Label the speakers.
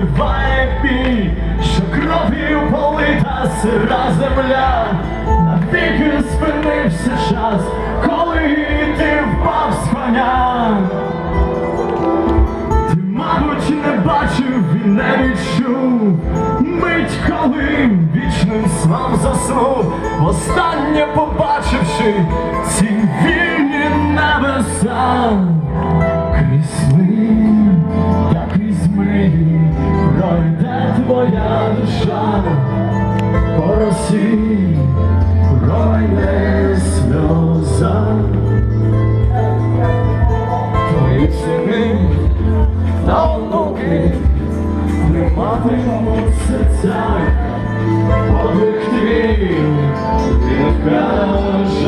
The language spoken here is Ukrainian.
Speaker 1: відбиває бій, що кров'ю полита сира земля, на навіки спинився час, коли ти впав з коня. Ти, мабуть, не бачив і не відчув мить, коли вічним сном заснув, останнє побачивши ці вільні небеса. Твоя душа по росі, пройде сльоза. Твої сини та онуки не матимуть серця, подвиг твій, він вкаже.